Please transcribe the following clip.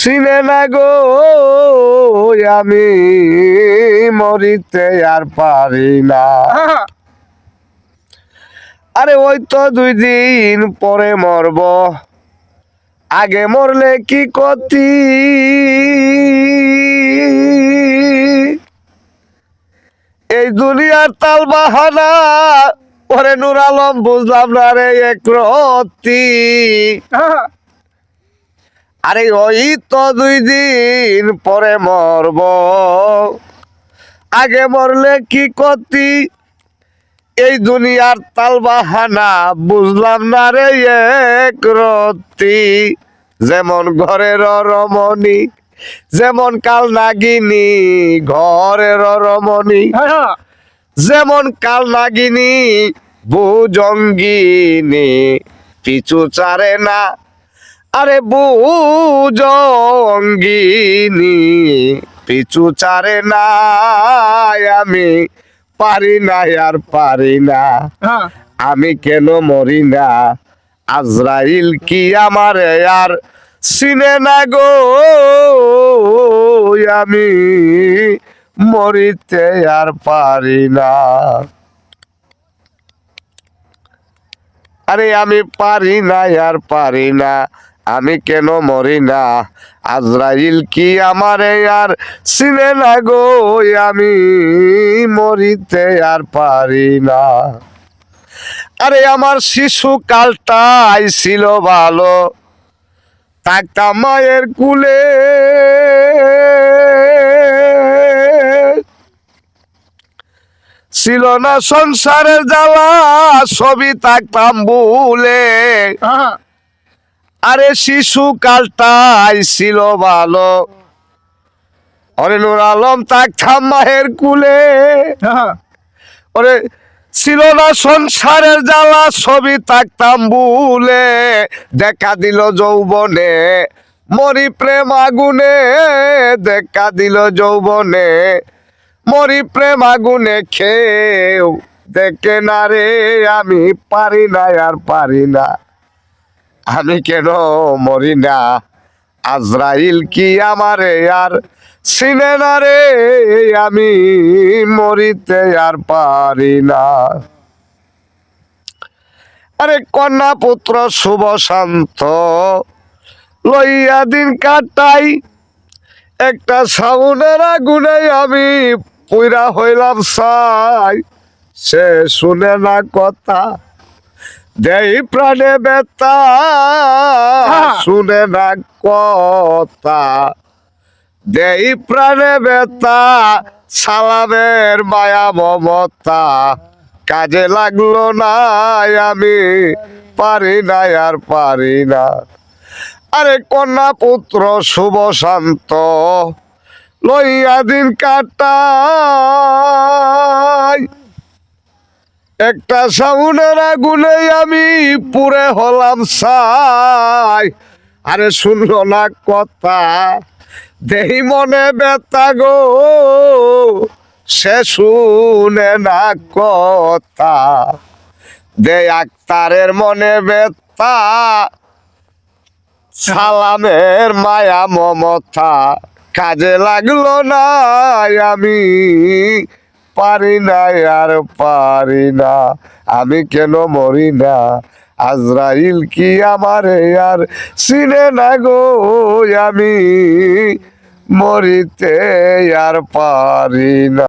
সিনে না গো আমি মরিতে আর পারি না আরে ওই তো দুই দিন পরে মরব। আগে মরলে কি কতি এই দুনিয়ার তাল বাহানা ওরে নুর আলম বুঝলাম না রে এক রতি। আরে ওই তো দুই দিন পরে মরব। আগে মরলে কি ক্ষতি? এই দুনিয়ার তাল বাহানা বুঝলাম না রে এক রতি। যেমন ঘরের রমণী যেমন কাল নাগিনী ঘরের রমণী যেমন কাল নাগিনী বুজঙ্গিনী পিছু চারে না আরে বুজঙ্গিনী পিছু চারে না আমি পারি না আর পারি না। আমি কেন মরি না? আজরাইল কি আমার আর সিনে না গো? আমি মরিতে আর পারি না। আরে আমি পারি না আর পারি না। আমি কেন মরি না? আজরাইল কি আমারে আর সিনে না গো? আমি মরিতে আর পারি না। আরে আমার শিশু কালটাই ছিল ভালো। থাকতাম মায়ের কুলে। ছিল না সংসারের জ্বালা, সবই থাকতাম ভুলে। আরে শিশু কালটাই ছিল ভালো। অরে নুর আলম থাকতাম মায়ের কুলে। ওরে ছিল না সংসারের জ্বালা ছবি থাকতাম ভুলে। দেখা দিল যৌবনে মরি প্রেম আগুনে। দেখা দিল যৌবনে মরি প্রেম আগুনে। খেও দেখে না রে আমি পারি না আর পারি না। আমি কেন মরি না? আজরাইল কি আমারে আর সিনে না রে? আমি মরিতে আর পারি না। আরে কন্যা পুত্র, শুভ শান্ত, লইয়া দিন কাটাই। একটা সাউনের আগুনে আমি পুইরা হইলাম সাই সে শুনে না কথা। দেই প্রাণে বেতা শুনে না কথা। দেই প্রাণে বেতা সালামের মায়া মমতা। কাজে লাগল না আমি পারি না আর পারি না। আরে কন্যা পুত্র শুভ শান্ত লইয়া দিন কাটাই একটা সাউনের আগুনে আমি পুরে হলাম সাই আরে শুনলো না কথা দেহি মনে বেতা গো, সে শুনে না কথা। দে আক্তারের মনে বেতা সালামের মায়া মমতা। কাজে লাগল না আমি পারি না আর পারি না। আমি কেন মরি না? আজরাইল কি আমার আর সিনে না গো? আমি মরিতে আর পারি না।